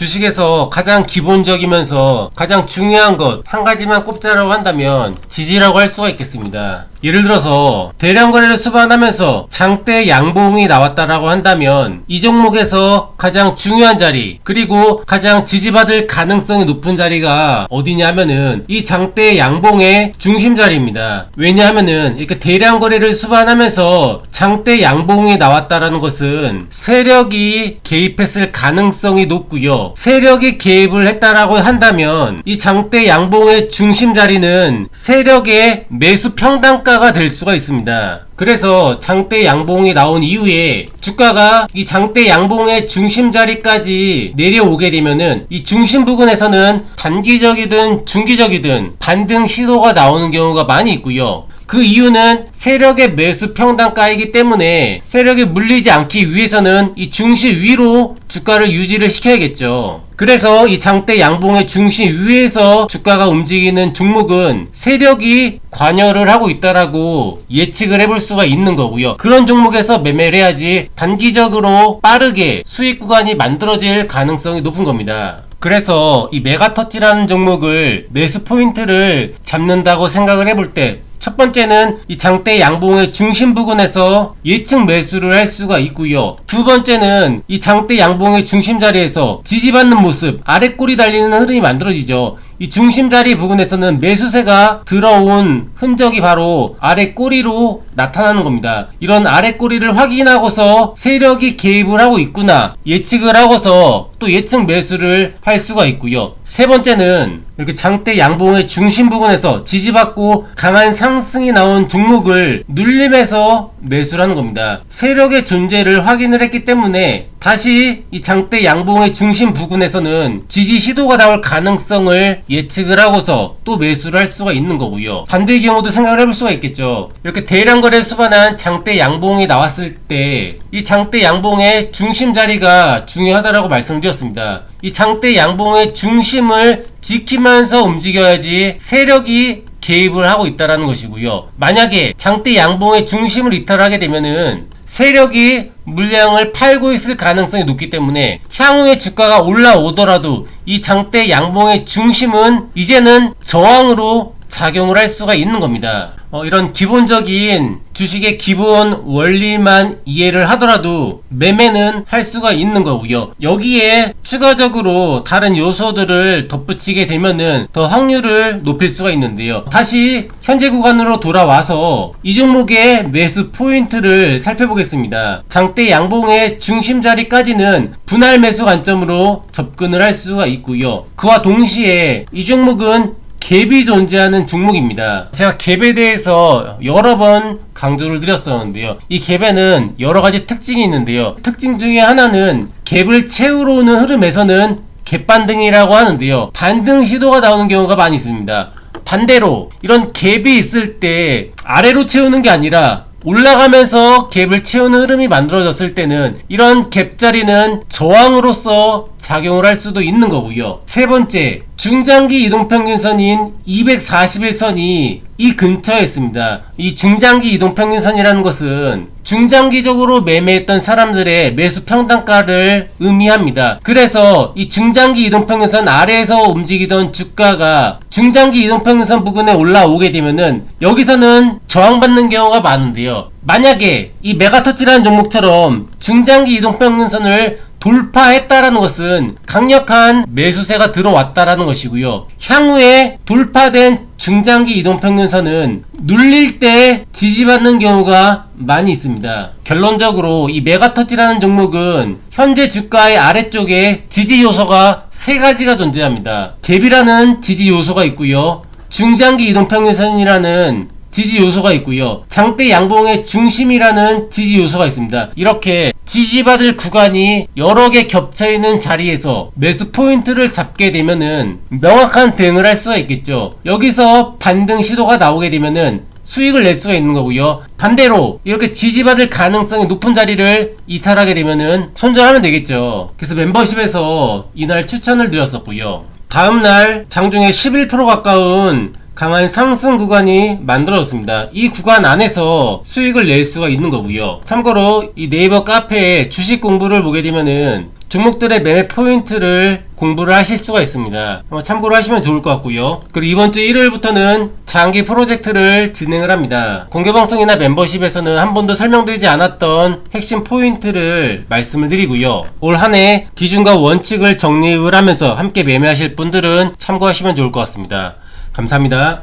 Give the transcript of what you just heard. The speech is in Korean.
주식에서 가장 기본적이면서 가장 중요한 것 한 가지만 꼽자라고 한다면 지지라고 할 수가 있겠습니다. 예를 들어서 대량 거래를 수반하면서 장대 양봉이 나왔다라고 한다면 이 종목에서 가장 중요한 자리 그리고 가장 지지받을 가능성이 높은 자리가 어디냐면은 이 장대 양봉의 중심 자리입니다. 왜냐하면은 이렇게 대량 거래를 수반하면서 장대 양봉이 나왔다라는 것은 세력이 개입했을 가능성이 높고요. 세력이 개입을 했다라고 한다면 이 장대 양봉의 중심 자리는 세력의 매수 평단가가 될 수가 있습니다. 그래서 장대 양봉이 나온 이후에 주가가 이 장대 양봉의 중심 자리까지 내려오게 되면은 이 중심 부근에서는 단기적이든 중기적이든 반등 시도가 나오는 경우가 많이 있고요. 그 이유는 세력의 매수 평단가이기 때문에 세력이 물리지 않기 위해서는 이 중심 위로 주가를 유지를 시켜야겠죠. 그래서 이 장대 양봉의 중심 위에서 주가가 움직이는 종목은 세력이 관여를 하고 있다라고 예측을 해볼 수가 있는 거고요. 그런 종목에서 매매를 해야지 단기적으로 빠르게 수익 구간이 만들어질 가능성이 높은 겁니다. 그래서 이 메가터치라는 종목을 매수 포인트를 잡는다고 생각을 해볼 때 첫 번째는 이 장대 양봉의 중심 부근에서 예측 매수를 할 수가 있고요. 두 번째는 이 장대 양봉의 중심 자리에서 지지받는 모습, 아래 꼬리 달리는 흐름이 만들어지죠. 이 중심 자리 부근에서는 매수세가 들어온 흔적이 바로 아래 꼬리로 나타나는 겁니다. 이런 아래 꼬리를 확인하고서 세력이 개입을 하고 있구나 예측을 하고서 또 예측 매수를 할 수가 있고요. 세 번째는 이렇게 장대 양봉의 중심 부근에서 지지받고 강한 상승이 나온 종목을 눌림해서 매수를 하는 겁니다. 세력의 존재를 확인을 했기 때문에 다시 이 장대 양봉의 중심 부근에서는 지지 시도가 나올 가능성을 예측을 하고서 또 매수를 할 수가 있는 거고요. 반대의 경우도 생각을 해볼 수가 있겠죠. 이렇게 대량 거래 수반한 장대 양봉이 나왔을 때 이 장대 양봉의 중심 자리가 중요하다라고 말씀드렸습니다. 이 장대 양봉의 중심을 지키면서 움직여야지 세력이 개입을 하고 있다라는 것이고요. 만약에 장대 양봉의 중심을 이탈하게 되면은 세력이 물량을 팔고 있을 가능성이 높기 때문에 향후에 주가가 올라오더라도 이 장대 양봉의 중심은 이제는 저항으로 작용을 할 수가 있는 겁니다. 어, 이런 기본적인 주식의 기본 원리만 이해를 하더라도 매매는 할 수가 있는 거고요. 여기에 추가적으로 다른 요소들을 덧붙이게 되면은 더 확률을 높일 수가 있는데요. 다시 현재 구간으로 돌아와서 이 종목의 매수 포인트를 살펴보겠습니다. 장대 양봉의 중심 자리까지는 분할 매수 관점으로 접근을 할 수가 있고요. 그와 동시에 이 종목은 갭이 존재하는 종목입니다. 제가 갭에 대해서 여러 번 강조를 드렸었는데요. 이 갭에는 여러 가지 특징이 있는데요. 특징 중에 하나는 갭을 채우러 오는 흐름에서는 갭 반등이라고 하는데요. 반등 시도가 나오는 경우가 많이 있습니다. 반대로 이런 갭이 있을 때 아래로 채우는 게 아니라 올라가면서 갭을 채우는 흐름이 만들어졌을 때는 이런 갭 자리는 저항으로서 작용을 할 수도 있는 거고요. 세 번째, 중장기 이동평균선인 241선이 이 근처에 있습니다. 이 중장기 이동평균선이라는 것은 중장기적으로 매매했던 사람들의 매수 평단가를 의미합니다. 그래서 이 중장기 이동평균선 아래에서 움직이던 주가가 중장기 이동평균선 부근에 올라오게 되면은 여기서는 저항받는 경우가 많은데요. 만약에 이 메가터치라는 종목처럼 중장기 이동평균선을 돌파했다라는 것은 강력한 매수세가 들어왔다라는 것이고요. 향후에 돌파된 중장기 이동평균선은 눌릴 때 지지받는 경우가 많이 있습니다. 결론적으로 이 메가터치라는 종목은 현재 주가의 아래쪽에 지지 요소가 세 가지가 존재합니다. 갭이라는 지지 요소가 있고요. 중장기 이동평균선이라는 지지 요소가 있고요. 장대 양봉의 중심이라는 지지 요소가 있습니다. 이렇게 지지받을 구간이 여러 개 겹쳐 있는 자리에서 매수 포인트를 잡게 되면은 명확한 대응을 할 수가 있겠죠. 여기서 반등 시도가 나오게 되면은 수익을 낼 수가 있는 거고요. 반대로 이렇게 지지받을 가능성이 높은 자리를 이탈하게 되면은 손절하면 되겠죠. 그래서 멤버십에서 이날 추천을 드렸었고요. 다음날 장중에 11% 가까운 강한 상승 구간이 만들어졌습니다. 이 구간 안에서 수익을 낼 수가 있는 거고요. 참고로 이 네이버 카페에 주식 공부를 보게 되면은 종목들의 매매 포인트를 공부를 하실 수가 있습니다. 참고를 하시면 좋을 것 같고요. 그리고 이번 주 일요일부터는 장기 프로젝트를 진행을 합니다. 공개 방송이나 멤버십에서는 한 번도 설명드리지 않았던 핵심 포인트를 말씀을 드리고요. 올 한 해 기준과 원칙을 정립을 하면서 함께 매매하실 분들은 참고하시면 좋을 것 같습니다. 감사합니다.